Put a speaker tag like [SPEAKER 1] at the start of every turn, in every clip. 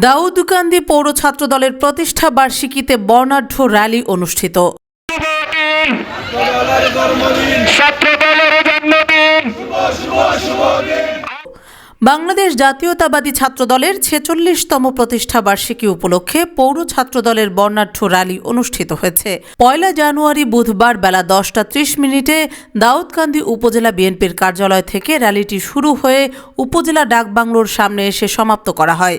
[SPEAKER 1] দাউদকান্দি পৌর ছাত্র দলের প্রতিষ্ঠা বার্ষিকীতে বর্ণাঢ্য র্যালি অনুষ্ঠিত। বাংলাদেশ জাতীয়তাবাদী ছাত্রদলের ছেচল্লিশতম প্রতিষ্ঠা বার্ষিকী উপলক্ষে পৌর ছাত্রদলের বর্ণাঢ্য র্যালি অনুষ্ঠিত হয়েছে। পয়লা জানুয়ারি বুধবার বেলা দশটা ত্রিশ মিনিটে দাউদকান্দি উপজেলা বিএনপির কার্যালয় থেকে র্যালিটি শুরু হয়ে উপজেলা ডাকবাংলোর সামনে এসে সমাপ্ত করা হয়।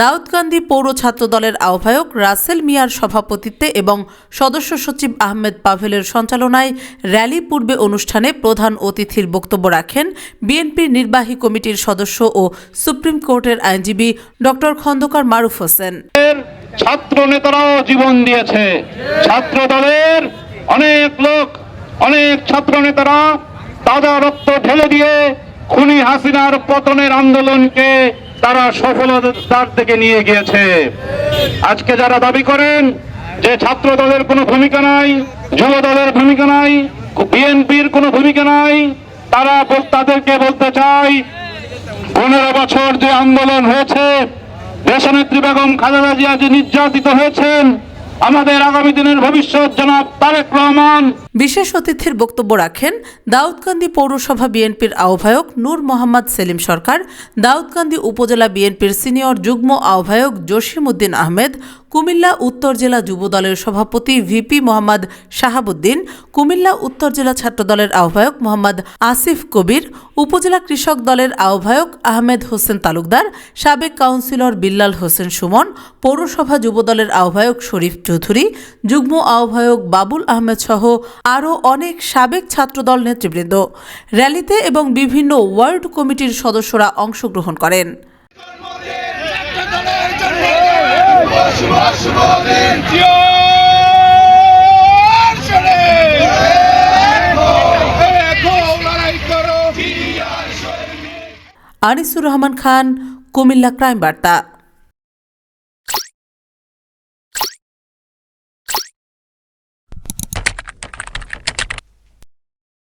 [SPEAKER 1] দাউদকান্দি পৌর ছাত্র দলের আহ্বায়ক রাসেল মিয়ার সভাপতিত্বে এবং সদস্য সচিব আহমেদ পাভেলের সঞ্চালনায় র্যালি পূর্বে অনুষ্ঠানে প্রধান অতিথির বক্তব্য রাখেন বিএনপির নির্বাহী কমিটির সদস্য ও সুপ্রিম কোর্টের আইনজীবী ডক্টর খন্দকার মারুফ হোসেন।
[SPEAKER 2] ছাত্র নেতারাও জীবন দিয়েছে। ছাত্র দলের অনেক লোক, অনেক ছাত্র নেতারা তাজা রক্ত ঢেলে দিয়ে খুনি হাসিনার পতনের আন্দোলনকে তারা সফলতার দিকে নিয়ে গিয়েছে। আজকে যারা দাবি করেন যে ছাত্র দলের কোনো ভূমিকা নাই, যুব দলের ভূমিকা নাই, বিএনপির কোনো ভূমিকা নাই, তারা তাদেরকে বলতে চাই পনেরো বছর যে আন্দোলন হয়েছে, দেশনেত্রী বেগম খালেদা জিয়া যে নির্যাতিত হয়েছেন, আমাদের আগামী দিনের ভবিষ্যৎ জনাব তারেক রহমান।
[SPEAKER 1] বিশেষ অতিথির বক্তব্য রাখেন দাউদকান্দি পৌরসভা বিএনপির আহ্বায়ক নূর মোহাম্মদ সেলিম সরকার, দাউদকান্দি উপজেলা বিএনপির সিনিয়র যুগ্ম আহ্বায়ক জসিম উদ্দিন আহমেদ, কুমিল্লা উত্তর জেলা যুবদলের সভাপতি ভিপি মোহাম্মদ শাহাবুদ্দিন, কুমিল্লা উত্তর জেলা ছাত্রদলের আহ্বায়ক মোহাম্মদ আসিফ কবির, উপজেলা কৃষক দলের আহ্বায়ক আহমেদ হোসেন তালুকদার, সাবেক কাউন্সিলর বিল্লাল হোসেন সুমন, পৌরসভা যুবদলের আহ্বায়ক শরীফ চৌধুরী, যুগ্ম আহ্বায়ক বাবুল আহমেদ সহ আরও অনেক সাবেক ছাত্রদল নেতৃবৃন্দ। র্যালিতে এবং বিভিন্ন ওয়ার্ড কমিটির সদস্যরা অংশগ্রহণ করেন। আনিসুর রহমান খান, কুমিল্লা ক্রাইম বার্তা।